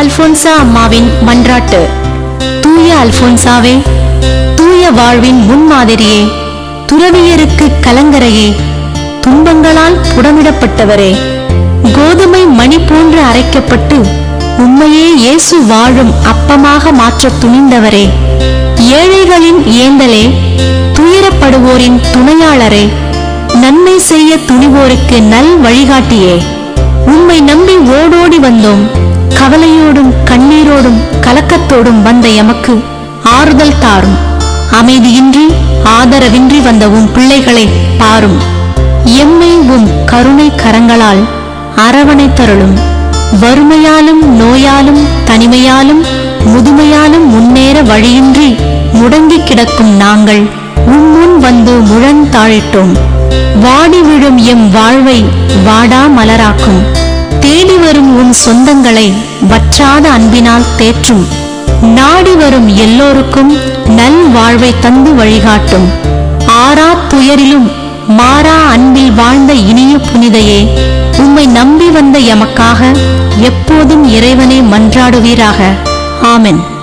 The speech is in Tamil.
அல்போன்சா அம்மாவின் மன்றாட்டு. தூய அல்போன்சாவே தூய வாழ்வின் முன்மாதிரியே துறவியருக்கு கலங்கரையே துன்பங்களால் புடமிடப்பட்டவரே கோதுமை மணி போன்று அரைக்கப்பட்டு உண்மையே இயேசு வாழும் அப்பமாக மாற்ற துணிந்தவரே ஏழைகளின் ஏந்தலே துயரப்படுவோரின் துணையாளரே நன்மை செய்ய துணிவோருக்கு நல் வழிகாட்டியே உம்மை நம்பி ஓடோடி வந்தோம். கவலையோடும் கண்ணீரோடும் கலக்கத்தோடும் வந்த எமக்கு ஆறுதல் தாரும். அமைதியின்றி ஆதரவின்றி வந்த உம் பிள்ளைகளை பாரும். எம்மை உம் கருணை கரங்களால் அரவணைத்தருளும் வறுமையாலும் நோயாலும் தனிமையாலும் முதுமையாலும் முன்னேற வழியின்றி முடங்கி கிடக்கும் நாங்கள் உம்முன் வந்து முழந்தாழிட்டோம். வாடி விழும் எம் வாழ்வை வாடா மலராக்கும். தேடி வரும் உன் சொந்தங்களை வற்றாத அன்பினால் தேற்றும். நாடி வரும் எல்லோருக்கும் நல் வாழ்வை தந்து வழிகாட்டும். ஆறா துயரிலும் மாறா அன்பில் வாழ்ந்த இனிய புனிதையே உம்மை நம்பி வந்த எமக்காக எப்போதும் இறைவனை மன்றாடுவீராக. ஆமென்.